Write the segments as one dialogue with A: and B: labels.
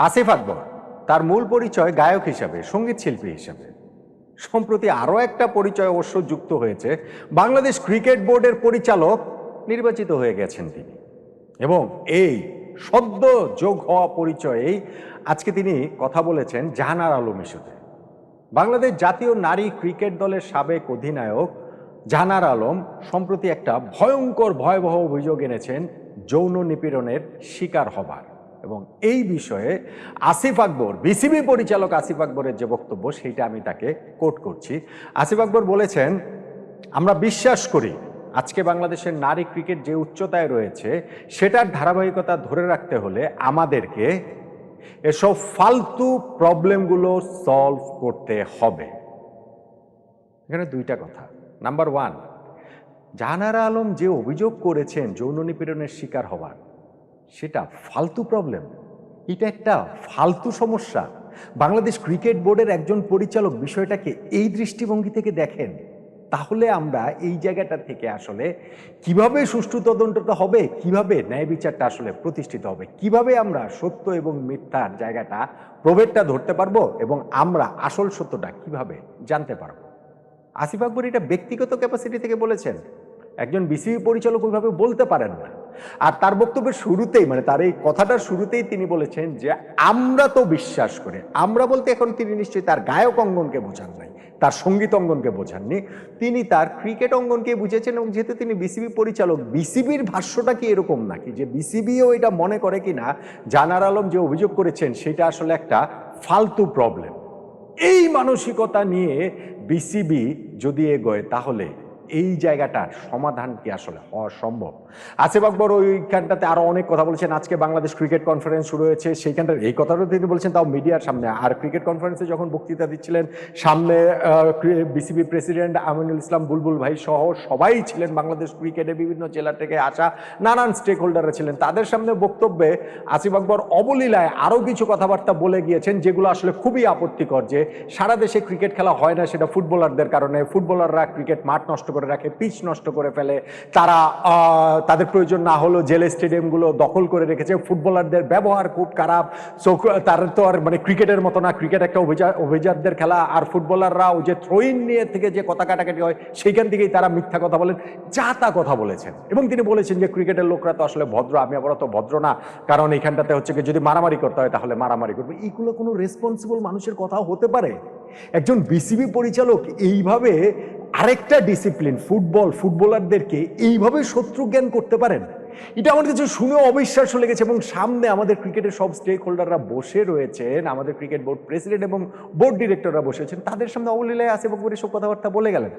A: আসিফ আকবর, তার মূল পরিচয় গায়ক হিসাবে, সংগীত শিল্পী হিসাবে। সম্প্রতি আরও একটা পরিচয় অবশ্য যুক্ত হয়েছে, বাংলাদেশ ক্রিকেট বোর্ডের পরিচালক নির্বাচিত হয়ে গেছেন তিনি। এবং এই সদ্য যোগ হওয়া পরিচয়েই আজকে তিনি কথা বলেছেন জাহানার আলম ইস্যুতে। বাংলাদেশ জাতীয় নারী ক্রিকেট দলের সাবেক অধিনায়ক জাহানার আলম সম্প্রতি একটা ভয়ঙ্কর ভয়াবহ অভিযোগ এনেছেন যৌন নিপীড়নের শিকার হবার। এবং এই বিষয়ে আসিফ আকবর, বিসিবি পরিচালক আসিফ আকবরের যে বক্তব্য, সেইটা আমি তাকে কোট করছি। আসিফ আকবর বলেছেন, আমরা বিশ্বাস করি আজকে বাংলাদেশের নারী ক্রিকেট যে উচ্চতায় রয়েছে, সেটার ধারাবাহিকতা ধরে রাখতে হলে আমাদেরকে এসব ফালতু প্রবলেমগুলো সলভ করতে হবে। এখানে দুইটা কথা। নাম্বার ওয়ান জাহানারা আলম যে অভিযোগ করেছেন যৌন নিপীড়নের শিকার হওয়ার সেটা ফালতু প্রবলেম এটা একটা ফালতু সমস্যা। বাংলাদেশ ক্রিকেট বোর্ডের একজন পরিচালক বিষয়টাকে এই দৃষ্টিভঙ্গি থেকে দেখেন। তাহলে আমরা এই জায়গাটা থেকে আসলে কীভাবে সুষ্ঠু তদন্তটা হবে, কীভাবে ন্যায় বিচারটা আসলে প্রতিষ্ঠিত হবে, কীভাবে আমরা সত্য এবং মিথ্যার জায়গাটা, প্রভেদটা ধরতে পারব এবং আমরা আসল সত্যটা কীভাবে জানতে পারব? আসিফ আকবর এটা ব্যক্তিগত ক্যাপাসিটি থেকে বলেছেন। একজন বিসিবি পরিচালক ওইভাবে বলতে পারেন না। আর তার বক্তব্যের শুরুতেই মানে তার এই কথাটার শুরুতেই তিনি বলেছেন যে, আমরা তো বিশ্বাস করি। আমরা বলতে এখন তিনি নিশ্চয়ই তার গায়ক অঙ্গনকে বোঝান নাই, তার সংগীত অঙ্গনকে বোঝাননি। তিনি তার ক্রিকেট অঙ্গনকে বুঝেছেন এবং যেহেতু তিনি বিসিবি পরিচালক, বিসিবির ভাষ্যটা কি এরকম নাকি? যে বিসিবিও এটা মনে করে কিনা? জানার আলম যে অভিযোগ করেছেন, সেটা আসলে একটা ফালতু প্রবলেম এই মানসিকতা নিয়ে বিসিবি যদি এগোয়, তাহলে এই জায়গাটার সমাধান কি আসলে হওয়া সম্ভব? আসিফ আকবর ওইখানটাতে আরও অনেক কথা বলেছেন। আজকে বাংলাদেশ ক্রিকেট কনফারেন্স শুরু হয়েছে। সেইখানটার এই কথাটাও তিনি বলছেন, তাও মিডিয়ার সামনে। আর ক্রিকেট কনফারেন্সে যখন বক্তৃতা দিচ্ছিলেন, সামনে বিসিবি প্রেসিডেন্ট আমিনুল ইসলাম, বুলবুল ভাই সহ সবাই ছিলেন বাংলাদেশ ক্রিকেটে, বিভিন্ন জেলা থেকে আসা নানান স্টেক হোল্ডাররা ছিলেন। তাদের সামনে বক্তব্যে আসিফ আকবর অবলীলায় আরও কিছু কথাবার্তা বলে গিয়েছেন, যেগুলো আসলে খুবই আপত্তিকর যে সারা দেশে ক্রিকেট খেলা হয় না, সেটা ফুটবলারদের কারণে। ফুটবলাররা ক্রিকেট মাঠ নষ্ট করে রাখে, পিচ নষ্ট করে ফেলে। তারা তাদের প্রয়োজন না হলেও জেলে স্টেডিয়ামগুলো দখল করে রেখেছে। ফুটবলারদের ব্যবহার খুব খারাপ। সো তার তো আর মানে ক্রিকেটের মতো না। ক্রিকেট একটা অভিজাত অভিজাতদের খেলা। আর ফুটবলাররা ওই যে থ্রোইন নিয়ে থেকে যে কথা কাটাকাটি হয়, সেইখান থেকেই তারা মিথ্যা কথা বলেন, যা তা কথা বলেছেন। এবং তিনি বলেছেন যে, ক্রিকেটের লোকরা তো আসলে ভদ্র। আমি আবার তো ভদ্র না। কারণ এখানটাতে হচ্ছে কি, যদি মারামারি করতে হয়, তাহলে মারামারি করবে। এইগুলো কোনো রেসপন্সিবল মানুষের কথা হতে পারে? একজন বিসিবি পরিচালক এইভাবে আরেকটা ডিসিপ্লিন ফুটবল ফুটবলারদেরকে এইভাবে শত্রু জ্ঞান করতে পারেন? এটা আমার কাছে শুনে অবিশ্বাস লেগেছে এবং সামনে আমাদের ক্রিকেটের সব স্টেক হোল্ডাররা বসে রয়েছেন, আমাদের ক্রিকেট বোর্ড প্রেসিডেন্ট এবং বোর্ড ডিরেক্টররা বসেছেন তাদের সামনে অবলীলায় আসে এবং সব কথাবার্তা বলে গেলেন।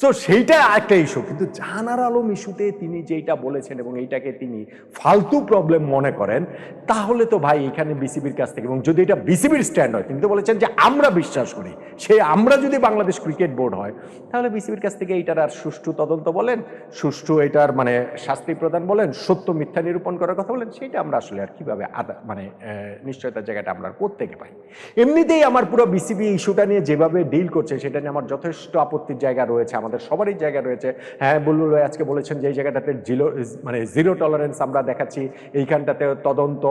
A: সো সেইটা একটা ইস্যু কিন্তু জাহানার আলম ইস্যুতে তিনি যেইটা বলেছেন এবং এইটাকে তিনি ফালতু প্রবলেম মনে করেন, তাহলে তো ভাই এখানে বিসিবির কাছ থেকে এবং যদি এটা বিসিবির স্ট্যান্ড হয়, তিনি তো বলেছেন যে আমরা বিশ্বাস করি। সে আমরা যদি বাংলাদেশ ক্রিকেট বোর্ড হয়, তাহলে বিসিবির কাছ থেকে এইটার আর সুষ্ঠু তদন্ত বলেন, সুষ্ঠু এটার মানে শাস্তি প্রদান বলেন, সত্য মিথ্যা নিরূপণ করার কথা বলেন সেটা আমরা আসলে আর কীভাবে মানে নিশ্চয়তার জায়গাটা আমরা কোত্থেকে পাই? এমনিতেই আমার পুরো বিসিবি ইস্যুটা নিয়ে যেভাবে ডিল করছে, সেটা নিয়ে আমার যথেষ্ট আপত্তির জায়গা রয়েছে। আমাদের সবারই জায়গা রয়েছে। হ্যাঁ বুলবুল ভাই আজকে বলেছেন যে এই জায়গাটাতে জিরো মানে জিরো টলারেন্স আমরা দেখাচ্ছি। এইখানটাতে তদন্ত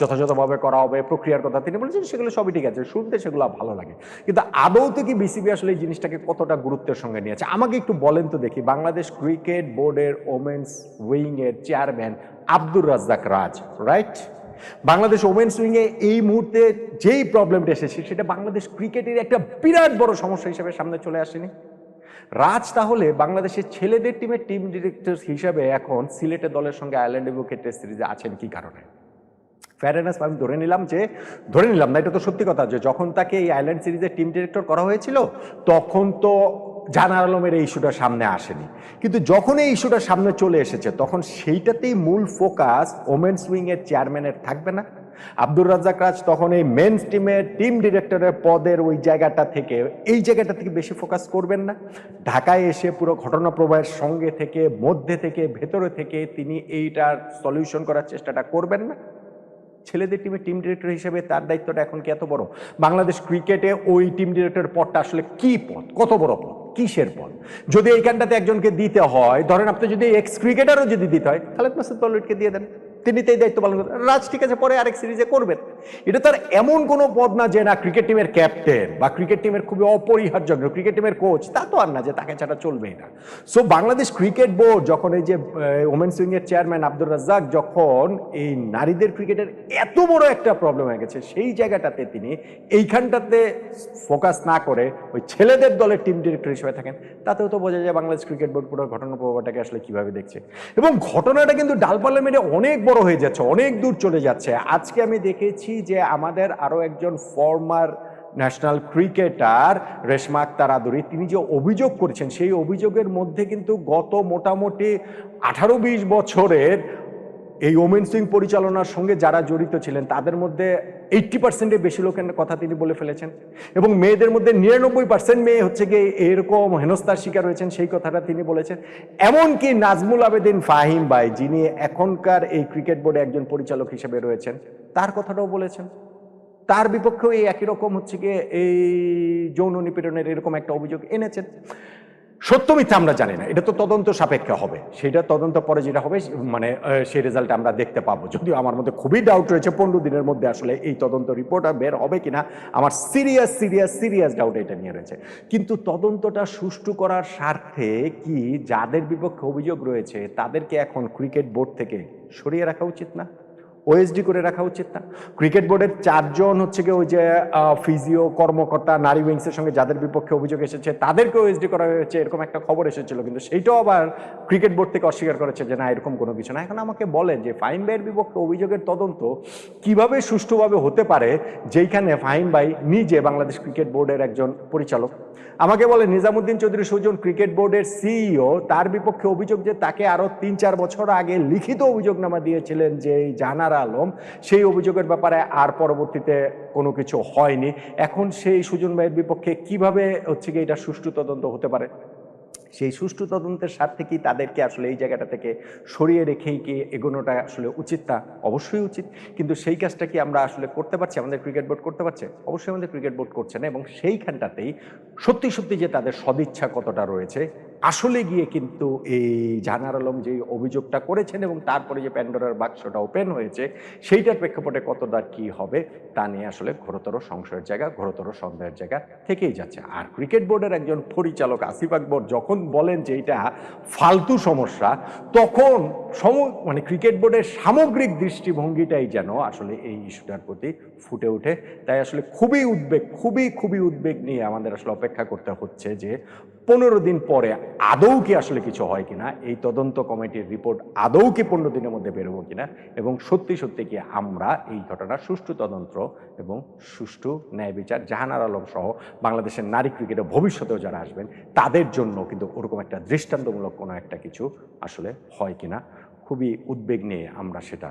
A: যথাযথভাবে করা হবে, প্রক্রিয়ার কথা তিনি বলেছেন, সেগুলো সবই ঠিক আছে। শুনতে সেগুলো ভালো লাগে। কিন্তু আদৌ তো কি বিসিবি আসলে এই জিনিসটাকে কতটা গুরুত্বের সঙ্গে নিয়েছে? আমাকে একটু বলেন তো দেখি। বাংলাদেশ ক্রিকেট বোর্ডের ওমেন্স উইং এর chairman Abdur Razzak Raj, right? Bangladesh women's উইংয়ে এই মুহূর্তে যেই প্রবলেমটা এসেছে, সেটা বাংলাদেশ ক্রিকেটের একটা বিরাট বড় সমস্যা হিসেবে সামনে চলে আসেনি? রাজ তাহলে বাংলাদেশের ছেলেদের টিমের টিম ডিরেক্টর হিসাবে এখন সিলেটের দলের সঙ্গে আয়ারল্যান্ড এবং টেস্ট সিরিজে আছেন কি কারণে? ফ্যারেনাস আমি ধরে নিলাম যে, ধরে নিলাম না, এটা তো সত্যি কথা যে যখন তাকে এই আইল্যান্ড সিরিজের টিম ডিরেক্টর করা হয়েছিল, তখন তো জানার আলমের এই ইস্যুটা সামনে আসেনি। কিন্তু যখন এই ইস্যুটা সামনে চলে এসেছে, তখন সেইটাতেই মূল ফোকাস ওমেন্স উইংয়ের চেয়ারম্যানের থাকবে না? আব্দুর রাজ্জাক রাজ তখন এই মেন্স টিমের টিম ডিরেক্টরের পদের ওই জায়গাটা থেকে, এই জায়গাটা থেকে বেশি ফোকাস করবেন না। ঢাকায় এসে পুরো ঘটনা প্রবাহের সঙ্গে থেকে, মধ্যে থেকে, ভেতরে থেকে তিনি এইটার সলিউশন করার চেষ্টাটা করবেন না। ছেলেদের টিমের টিম ডিরেক্টর হিসেবে তার দায়িত্বটা এখন কি এত বড়? বাংলাদেশ ক্রিকেটে ওই টিম ডিরেক্টর পদটা আসলে কি পদ? কত বড় পদ? কিসের পদ? যদি এইখানটাতে একজনকে দিতে হয়, ধরেন আপনি যদি এক্স ক্রিকেটারও যদি দিতে হয় খালেদ মাসুদ তলুটকে দিয়ে দেন। তিনি তো এই দায়িত্ব পালন করবেন রাজ, ঠিক আছে, পরে আরেক সিরিজে করবেন। এটা তার এমন কোনো পদ না যে না ক্রিকেট টিমের ক্যাপ্টেন বা ক্রিকেট টিমের খুবই অপরিহার্য ক্রিকেট টিমের কোচ তা তো আর না, যে তাকে ছাড়া চলবেই না। সো বাংলাদেশ ক্রিকেট বোর্ড যখন এই যে ওমেন সুইং এর চেয়ারম্যান আব্দুর রাজ্জাক যখন এই নারীদের ক্রিকেটের এত বড় একটা প্রবলেম হয়ে গেছে, সেই জায়গাটাতে তিনি এইখানটাতে ফোকাস না করে ওই ছেলেদের দলের টিম ডিরেক্টর হিসেবে থাকেন। তাতেও তো বোঝা যায় বাংলাদেশ ক্রিকেট বোর্ড পুরো ঘটনা প্রবাহটাকে আসলে কীভাবে দেখছে। এবং ঘটনাটা কিন্তু ডালপাল্লা মেরে অনেক বড় হয়ে যাচ্ছে, অনেক দূর চলে যাচ্ছে। আজকে আমি দেখেছি যে আমাদের আরও একজন former national cricketer Reshma Akter তিনি যে অভিযোগ করেছেন, সেই অভিযোগের মধ্যে কিন্তু গত মোটামুটি আঠারো বিশ বছরের এই ওমেন সিং পরিচালনার সঙ্গে যারা জড়িত ছিলেন, তাদের মধ্যে এইট্টি পার্সেন্টের বেশি লোকের কথা তিনি বলে ফেলেছেন। এবং মেয়েদের মধ্যে নিরানব্বই পার্সেন্ট মেয়ে হচ্ছে গিয়ে এরকম হেনস্থার শিকার হয়েছেন, সেই কথাটা তিনি বলেছেন। এমনকি নাজমুল আবেদিন ফাহিম ভাই, যিনি এখনকার এই ক্রিকেট বোর্ডে একজন পরিচালক হিসেবে রয়েছেন, তার কথাটাও বলেছেন। তার বিপক্ষেও এই একই রকম হচ্ছে গিয়ে এই যৌন নিপীড়নের এরকম একটা অভিযোগ এনেছেন। সত্য মিথ্যা আমরা জানি না। এটা তো তদন্ত সাপেক্ষে হবে। সেটা তদন্ত পরে যেটা হবে মানে সেই রেজাল্ট আমরা দেখতে পাবো। যদিও আমার মধ্যে খুবই ডাউট রয়েছে, পনেরো দিনের মধ্যে আসলে এই তদন্ত রিপোর্ট বের হবে কিনা, আমার সিরিয়াস সিরিয়াস সিরিয়াস ডাউট এটা নিয়ে রয়েছে। কিন্তু তদন্তটা সুষ্ঠু করার স্বার্থে কি যাদের বিপক্ষে অভিযোগ রয়েছে, তাদেরকে এখন ক্রিকেট বোর্ড থেকে সরিয়ে রাখা উচিত না? ওএসডি করে রাখা উচিত না। ক্রিকেট বোর্ডের চারজন হচ্ছে গিয়ে ওই যে ফিজিও কর্মকর্তা, নারী উইংসের সঙ্গে যাদের বিপক্ষে অভিযোগ এসেছে, তাদেরকে ওএসডি করা হয়েছে, এরকম একটা খবর এসেছিল। কিন্তু সেইটাও আবার ক্রিকেট বোর্ড থেকে অস্বীকার করেছে যে, না, এরকম কোনো কিছু না। এখন আমাকে বলেন যে ফাহিম ভাইয়ের বিপক্ষে অভিযোগের তদন্ত কীভাবে সুষ্ঠুভাবে হতে পারে, যেইখানে ফাহিম ভাই নিজে বাংলাদেশ ক্রিকেট বোর্ডের একজন পরিচালক। আমাকে বলে, নিজামুদ্দিন চৌধুরী সুজন, ক্রিকেট বোর্ডের সিইও তার বিপক্ষে অভিযোগ যে, তাকে আরও তিন চার বছর আগে লিখিত অভিযোগনামা দিয়েছিলেন যে, এই জাহানারা আলম, সেই অভিযোগের ব্যাপারে আর পরবর্তীতে কোনো কিছু হয়নি। এখন সেই সুজন ভাইয়ের বিপক্ষে কীভাবে হচ্ছে কি এটা সুষ্ঠু তদন্ত হতে পারে? সেই সুষ্ঠু তদন্তের স্বার্থে কি তাদেরকে আসলে এই জায়গাটা থেকে সরিয়ে রেখেই কি এগোনোটা আসলে উচিত? তা অবশ্যই উচিত। কিন্তু সেই কাজটা কি আমরা আসলে করতে পারছি? আমাদের ক্রিকেট বোর্ড করতে পারছে? অবশ্যই আমাদের ক্রিকেট বোর্ড করছে না এবং সেইখানটাতেই সত্যি সত্যি যে তাদের সদিচ্ছা কতটা রয়েছে আসলে গিয়ে কিন্তু এই জাহানার আলম যে অভিযোগটা করেছেন এবং তারপরে যে প্যান্ডোরার বাক্সটা ওপেন হয়েছে, সেইটার প্রেক্ষাপটে কতটা কি হবে, তা নিয়ে আসলে ঘোরতর সংশয়ের জায়গা, ঘোরতর সন্দেহের জায়গা থেকেই যাচ্ছে। আর ক্রিকেট বোর্ডের একজন পরিচালক আসিফ আকবর যখন বলেন যে এটা ফালতু সমস্যা, তখন সম মানে ক্রিকেট বোর্ডের সামগ্রিক দৃষ্টিভঙ্গিটাই যেন আসলে এই ইস্যুটার প্রতি ফুটে ওঠে। তাই আসলে খুবই উদ্বেগ, খুবই খুবই উদ্বেগ নিয়ে আমাদের আসলে অপেক্ষা করতে হচ্ছে যে পনেরো দিন পরে আদৌ কি আসলে কিছু হয় কিনা, এই তদন্ত কমিটির রিপোর্ট আদৌ কি পনেরো দিনের মধ্যে বেরোবো কিনা, এবং সত্যি সত্যি কি আমরা এই ঘটনার সুষ্ঠু তদন্ত এবং সুষ্ঠু ন্যায় বিচার, জাহানার আলম সহ বাংলাদেশের নারী ক্রিকেটে ভবিষ্যতেও যারা আসবেন, তাদের জন্য কিন্তু ওরকম একটা দৃষ্টান্তমূলক কোনো একটা কিছু আসলে হয় কিনা, খুবই উদ্বেগ নিয়ে আমরা সেটা